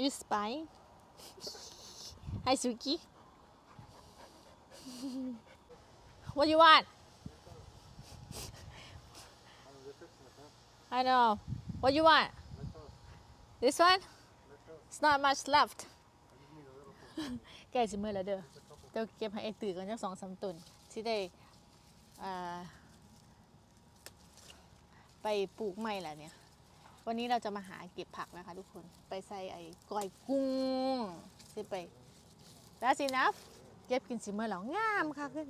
You spy? Hi, Suki. what do you want? I know. What do you want? This one? It's not much left. ใกจะเมื่อแล้วเด้อเจ้าเก็บให้ไอ้ตื่นกันจักสองสามตุนที่ได้ไปปลูกใหม่แล้วเนี่ย วันนี้เราจะมาหาเก็บผักนะคะทุกคน ไปใส่ไอ้ก้อยกุ้งสิไป แล้วสินะเก็บกินสิเมื่อแล้วงามค่ะขึ้น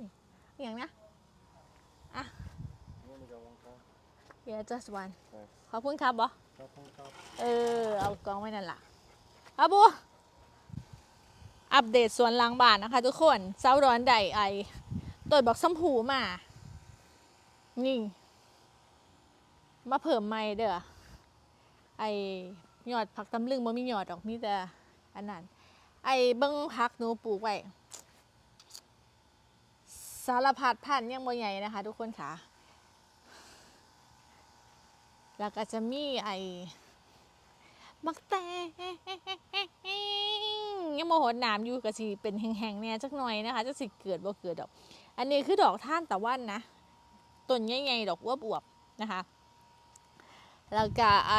นี่อหย่างนะอะ yeah just one ขอบคุณครับบอเออ เอากองไว้นั่นล่ะครับบูอัปเดตสวนหลังบ้านนะคะ ทุกคนเสาร้อนใดไอตัวบอกซ้ำผูมา นี่ มาเพิ่มไม่เด้อ ไอยอดผักตำลึงบ่มียอดดอกมีแต่อันนั้นไอเบิ้งผักหนูปลูกไว้สารพัดพันธุ์ยังบ่ใหญ่นะคะ ทุกคนค่ะ แล้วก็จะมีไอ้มักแตงยังโมโหหนามอยู่กับสิเป็นแห้งๆเนี่ยจักหน่อยนะคะจักสิเกิดบ่เกิดดอก อันนี้คือดอกท่านตะวันนะต้นใหญ่ๆดอกอวบๆนะคะ แล้วก็ไอ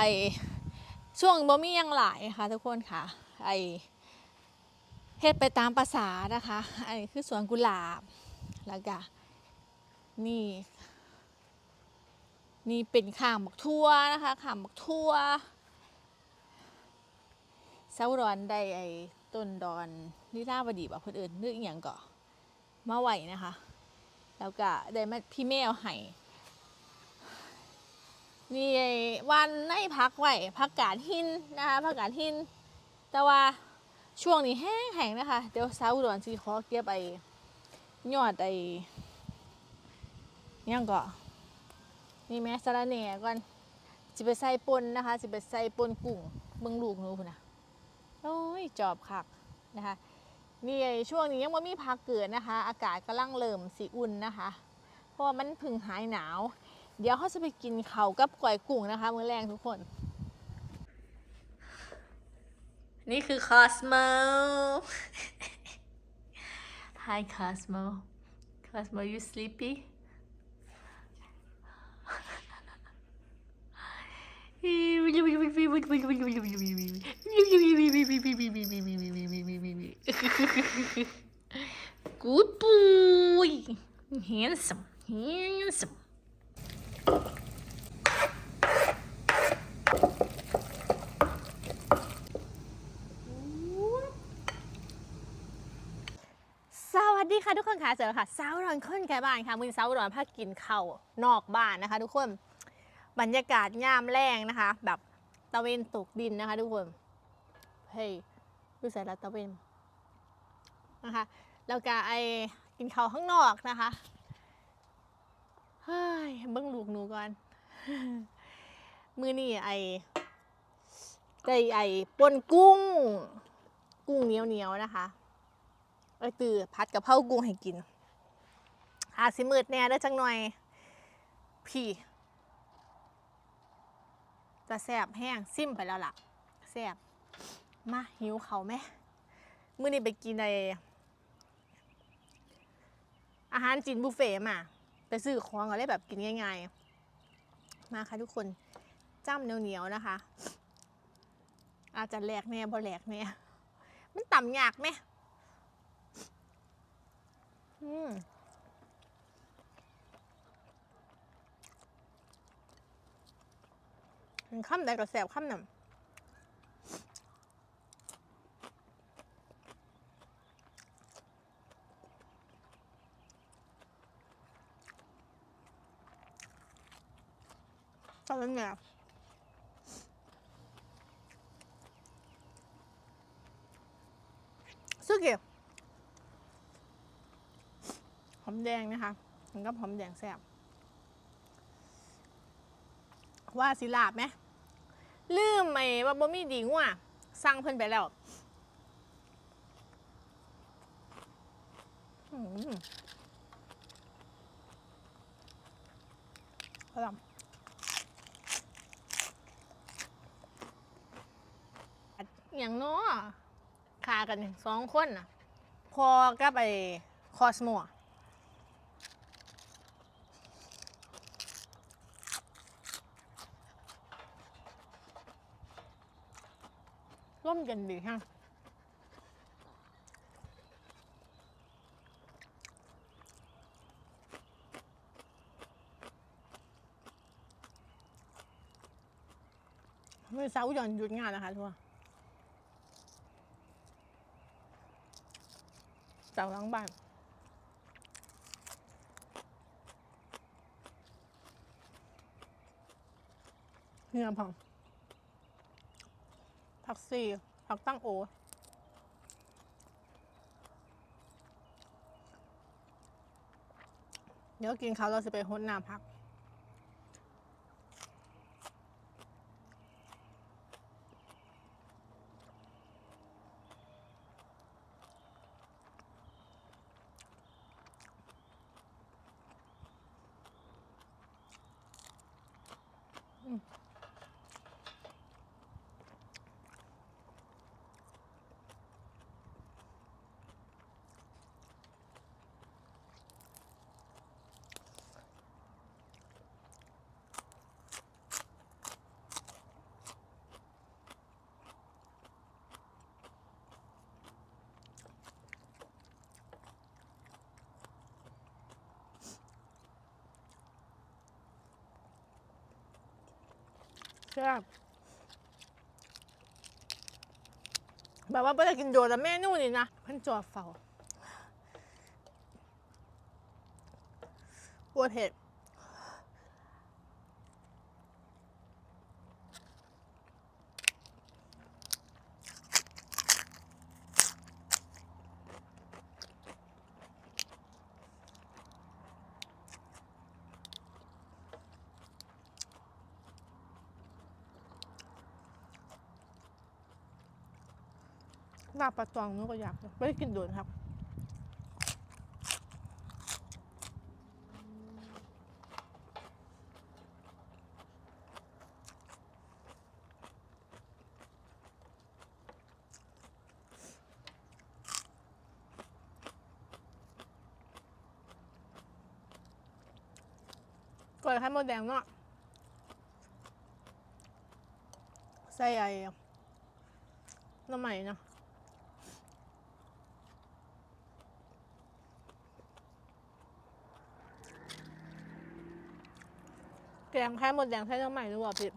ช่วงบ่มียังหลายค่ะทุกคนค่ะ ไอเฮ็ดไปตามภาษานะคะไอคือสวนกุหลาบแล้วก็นี่ นี่เป็นข่างบักทั่วนะคะข่างบักทั่วเสาดอนได้ไอต้นดอนนิราบดีบ่เพิ่นเอิ้นนึกอหย่างก่อมาไหวนะคะ แล้วก็ได้มาพี่แมวให้ นี่วันในพักไหวพักกาดหินนะคะพักกาดหิน แต่ว่าช่วงนี้แห้งแห้งนะคะ เดี๋ยวเสาดอนสิขอเก็บไอ้ยอดไอ้ยังก่อนี่แม่สะระแหน่ก่อนสิไปใส่ปนนะคะสิไปใส่ปนกุ้งเบิ่งลูกหนูพุ่นน่ะโอ้ยจอบคักนะคะนี่ช่วงนี้ยังว่มีพักเกิดนะคะ อากาศกำลังเริ่มสีอุ่นนะคะ เพราะว่ามันพึ่งหายหนาว เดี๋ยวเขาจะไปกินเขากับก๋วยกุ้งนะคะ มื้อแรงทุกคน นี่คือคอสโม Hi Cosmo Cosmo you sleepy Good boy. Handsome. Handsome. ส วัสดีค่ะทุกคนค่ะเจอค่ะสาวร้อนคนแก่บ้านค่ะมือสาวร้อนพักกินข้าวนอกบ้านนะคะ ทุกคนบรรยากาศยามแรงนะคะ แบบตะเวนตกดินนะคะ ทุกคนเฮ้ยดูใส่ละตะเวนนะคะแล้วก็ไอกินข้าวข้างนอกนะคะเฮ้ยเบิ้งลูกหนูก่อนมือนี่ไอได้ไอป่นกุ้ง กุ้งเหนียวเหนียวนะคะ ไอตือพัดกับเผากุ้งให้กิน อาสิมืดแน่ได้จังหน่อย พี่จะแซบแห้งซิมไปแล้วล่ะแซบมาหิวเขาไหมมื้อนี้ไปกินในอาหารจีนบุฟเฟ่มา ไปซื้อของก็เลยแบบกินง่ายๆ มาค่ะทุกคนจ้ำเหนียวๆนะคะ อาจจะแหลกแน่บ่แหลกแน่มันต่ำยากไหม อืมข้ามได้ก็แสบข้ามน่ะตอนนั้นเนี่ยสุกี้ห อมแดงนะคะมันก็หอมแดงแซ่บว่าสิลาบไหมลืมไหมว่าบ่มีดีงัวสั่งเพิ่นไปแล้วอืมพลัมอย่างน้อขากันสองคนน่ะ พอกับไอ้คอสโมอะ ร่มกันดีฮะมื่อเสาร์หย่อนหยุดงานนะคะทัวร์เสาร์ทั้งบ้านเงียบพัง ผักซี่ผักตั้งโอ เดี๋ยวกินเขาเราจะไปหดน้ำพัก แซ่บแบบว่าไม่ได้กินโดนแต่เมนูนี่นะเพิ่นจอดเฝ้าปวดเห็ด ลาปลาตองนู้ก็อยากไม่ได้กินโดนครับก่อยไข่มดแดงเนาะใส่ไอ้หน้ำใหม่เนาะ แกงไข่มดแดงใส่หน้ำใหม่หรือเปล่าพี่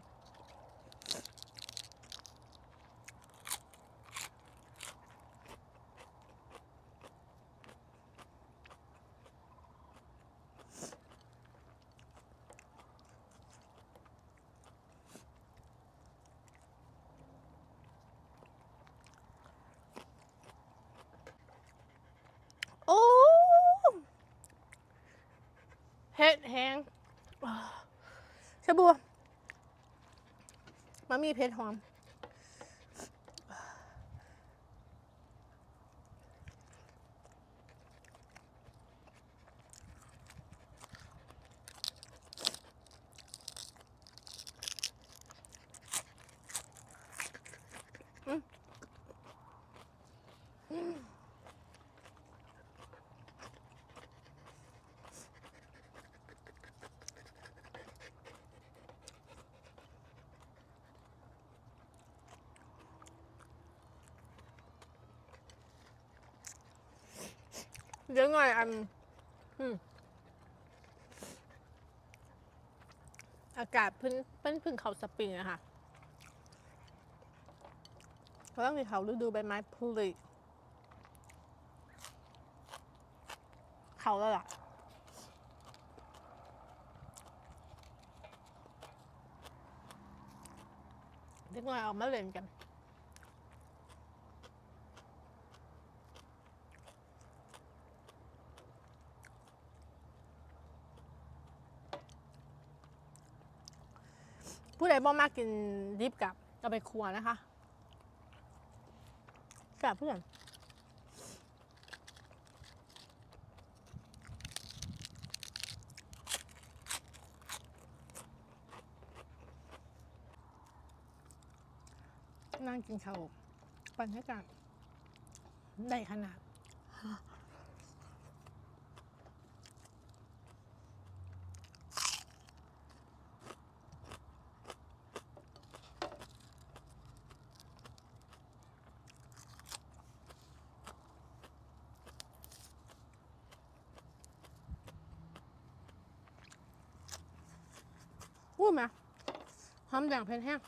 โอ้เฮ็ดแห้ง ชะบัวมามีเพชรหอม เดี๋ยวหน่อยอันอากาศพิ่งเพิ่งพิ่งเขาสปริงอะค่ะเพราะว่ามีเขาฤดูใบไม้ผลิเขาแล้วล่ะเด็กน้อยออกมาเล่นกัน ดบ่มากกินดิบกับเอาไปครัวนะคะกับเพื่อนนั่งกินข้าวบรรยากาศได้ขนาด ไหมหอมแดงเผ็ดแห้ง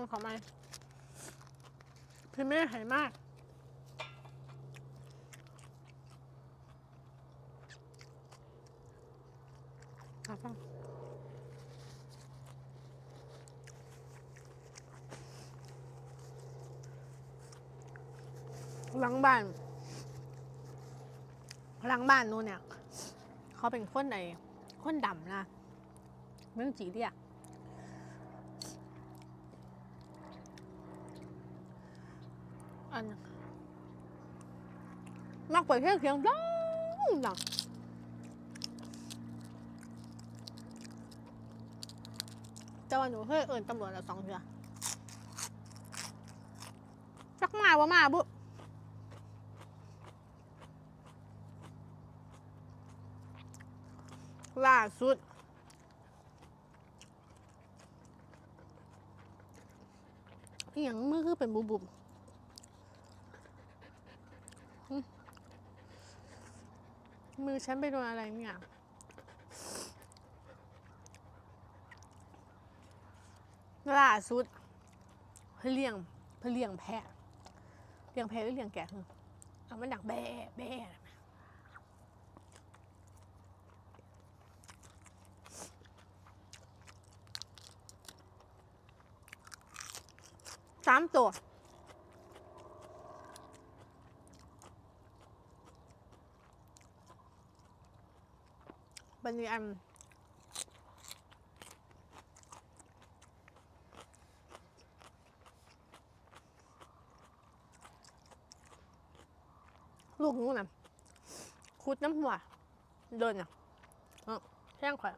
องเขาไหมพี่ไม่ได้หายมากเอาฟังหลังบ้านหลังบ้านนู้นเนี่ย เขาเป็นคนไหนคนดำนะเมืองจีเรีย อันมักเปิดเพลงเสียงดังดังแต่ว่าหนูเคยเอินตำรวจแล้วสองเทือจักมาว่ามาบุล่าสุด อย่างมือคือเป็นบุบบุ มือฉันไปโดนอะไรเนี่ยล่าสุดเพื่อเลียงเพลียงแพะเลี้ยงแพะหรือเลี้ยงแกะคือเอามันดักแบ่แบ่สามตัว บันนี้อันลูกนูน่ะคุดน้ำหัว เดินอะแท่งข่อย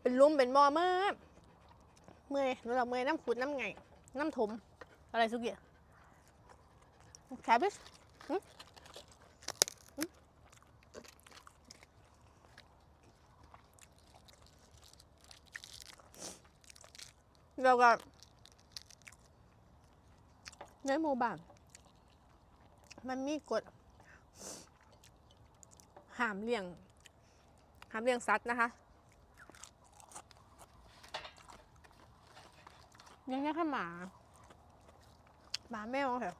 เป็นลุ่มเป็นบ่อเมื่อเมื่อยหนูเราเมื่อยน้ำขุดน้ำไง น้ำถมอะไรสุกี้แค แล้วก็ในหมู่บ้านมันมีกฎห้ามเลี้ยงห้ามเลี้ยงสัตว์นะคะเลี้ยงแค่หมาหมาแมวค่ะ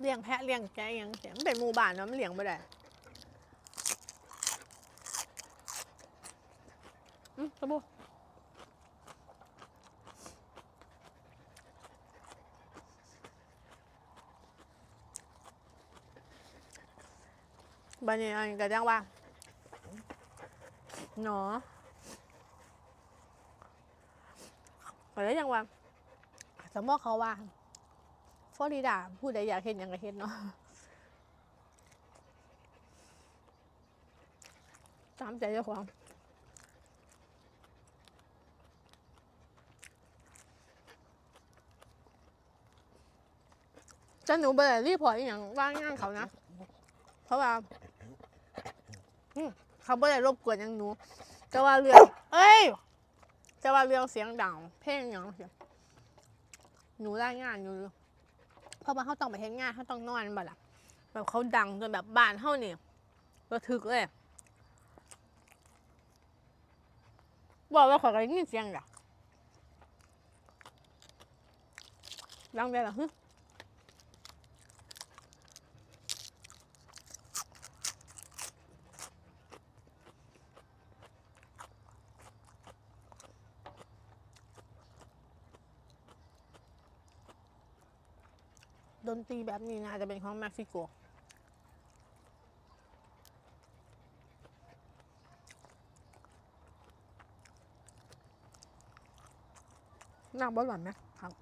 เลี้ยงแพะเลี้ยงแกะยังเสียมันเป็นหมู่บ้านเนาะมันเลี้ยงไม่ได้ อืมสบู่บันนี้อันนี้ก็ยังว่าหนอก็ได้ยังว่าสมมติเขาว่าฟลอริดาผู้ใดอยากเห็นหยังก็เห็นเนาะตามใจเจ้าของ จะหนูไปเลยรีพอร์ตอย่างว่างงานเขานะ เพราะว่าเขาไม่ได้รบกวนอย่างหนูจะว่าเรื่อง เอ้ยจะว่าเรื่องเสียงดัง เพลงอย่างเสียหนูได้งานอยู่เพราะว่าเขาต้องไปเฮ็ดงานเขาต้องนอนบ่ล่ะแบบเขาดังจนแบบบ้านเขาเนี่ยระทึกเลยบอกว่าขอก็ได้ยินเสียงดังดังได้หรอฮึ นตรีแบบนี้น่าจะเป็นของเม็กซิโกน้ำบอหวานไหมครับ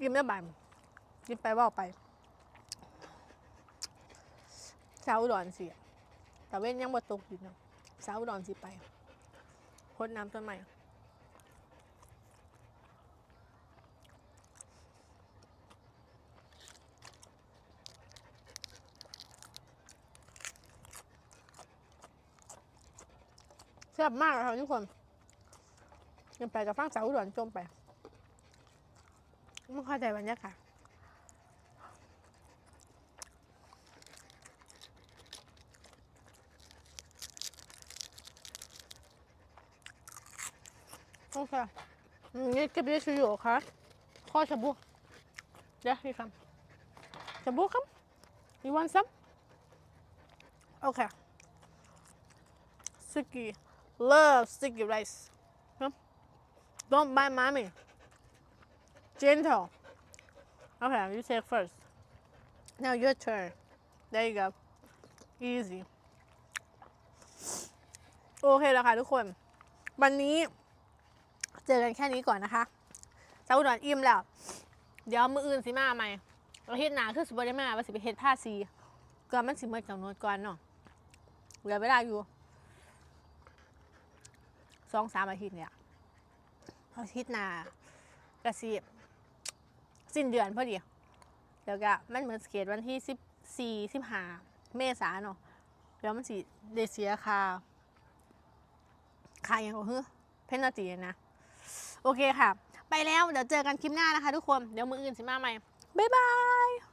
กินได้บ่ายกินไปว่าไป เช้าอุดอนสิแต่เว้นยังบ่ตกอยู่เนาะเช้าอุดอนสิไปพ้นน้ำต้นไม้แซ่บมากเลยค่ะทุกคนยังไปกับฟังสาวอุดรจมไปไม่เข้าใจบรรยากาศ โอเคอืมนี่เก็บได้ชูอยู่ค่ะข้อชาบูเดี๋ยวพี่คำชาบูครับ you want some โอเค sticky love sticky rice Huh? don't buy mommy gentle okay you take first now your turn there you go easy โอเคแล้วค่ะทุกคน วันนี้ เจอกันแค่นี้ก่อนนะคะสาวอุดรอิ่มแล้ว เดี๋ยวมืออื่นสิมาใหม่เราเฮ็ดหนาคือสิบได้มาว่าสิไปเฮ็ดผ้าสีก่อนมันสิเมื่อกำหนดก่อนเนาะเหลือเวลาอยู่สองสามอาทิตย์เนี่ยอาทิตย์หน้ากระสีสิ้นเดือนพอดีแล้วก็มันเหมือนสเกตวันที่สิบสี่สิบห้าเมษาเนาะแล้วมันสิเดเสียคาคาอย่างก็คือเพนนาตีนะ โอเคค่ะ ไปแล้วเดี๋ยวเจอกันคลิปหน้านะคะ ทุกคนเดี๋ยวมืออื่นสิมาใหม่บ๊ายบาย